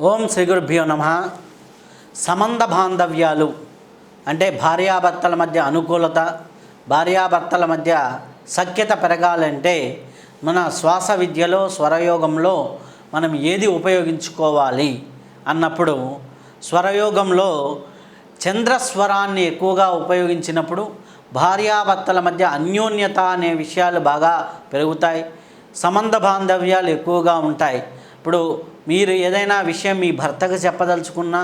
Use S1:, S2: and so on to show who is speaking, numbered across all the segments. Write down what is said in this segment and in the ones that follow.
S1: ఓం శ్రీ గురుభ్యో నమ. సంబంధ బాంధవ్యాలు అంటే భార్యాభర్తల మధ్య అనుకూలత భార్యాభర్తల మధ్య సఖ్యత పెరగాలంటే మన శ్వాస విద్యలో స్వరయోగంలో మనం ఏది ఉపయోగించుకోవాలి అన్నప్పుడు స్వరయోగంలో చంద్రస్వరాన్ని ఎక్కువగా ఉపయోగించినప్పుడు భార్యాభర్తల మధ్య అన్యోన్యత అనే విషయాలు బాగా పెరుగుతాయి. సంబంధ బాంధవ్యాలు ఎక్కువగా ఉంటాయి. ఇప్పుడు మీరు ఏదైనా విషయం మీ భర్తకు చెప్పదలుచుకున్నా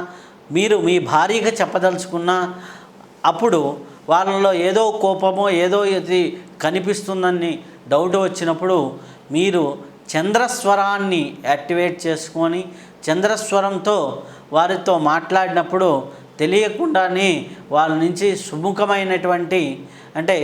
S1: మీరు మీ భార్యకు చెప్పదలుచుకున్నా అప్పుడు వాళ్ళలో ఏదో కోపమో ఏదో ఇది కనిపిస్తుందని డౌట్ వచ్చినప్పుడు మీరు చంద్రస్వరాన్ని యాక్టివేట్ చేసుకొని చంద్రస్వరంతో వారితో మాట్లాడినప్పుడు తెలియకుండానే వాళ్ళ నుంచి సుముఖమైనటువంటి అంటే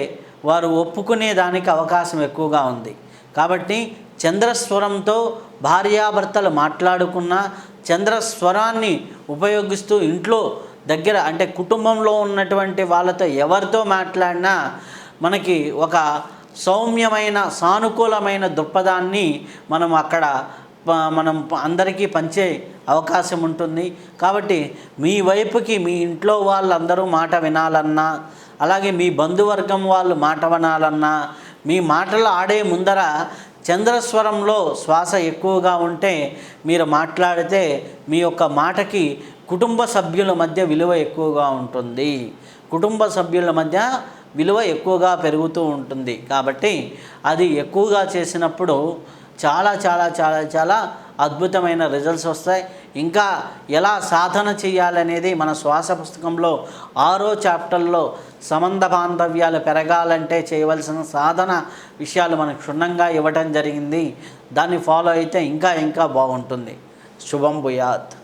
S1: వారు ఒప్పుకునే దానికి అవకాశం ఎక్కువగా ఉంది. కాబట్టి చంద్రస్వరంతో భార్యాభర్తలు మాట్లాడుకున్న చంద్రస్వరాన్ని ఉపయోగిస్తూ ఇంట్లో దగ్గర అంటే కుటుంబంలో ఉన్నటువంటి వాళ్ళతో ఎవరితో మాట్లాడినా మనకి ఒక సౌమ్యమైన సానుకూలమైన దృక్పథాన్ని మనం అక్కడ మనం అందరికీ పంచే అవకాశం ఉంటుంది. కాబట్టి మీ వైపుకి మీ ఇంట్లో వాళ్ళందరూ మాట వినాలన్నా అలాగే మీ బంధువర్గం వాళ్ళు మాట వినాలన్నా మీ మాటలు ఆడే ముందర చంద్రస్వరంలో శ్వాస ఎక్కువగా ఉంటే మీరు మాట్లాడితే మీ యొక్క మాటకి కుటుంబ సభ్యుల మధ్య విలువ ఎక్కువగా ఉంటుంది. కుటుంబ సభ్యుల మధ్య విలువ ఎక్కువగా పెరుగుతూ ఉంటుంది. కాబట్టి అది ఎక్కువగా చేసినప్పుడు చాలా చాలా చాలా చాలా అద్భుతమైన రిజల్ట్స్ వస్తాయి. ఇంకా ఎలా సాధన చేయాలనేది మన శ్వాస పుస్తకంలో ఆరో చాప్టర్లో సంబంధ బాంధవ్యాలు పెరగాలంటే చేయవలసిన సాధన విషయాలు మనకు క్షుణ్ణంగా ఇవ్వటం జరిగింది. దాన్ని ఫాలో అయితే ఇంకా ఇంకా బాగుంటుంది. శుభం భూయాత్.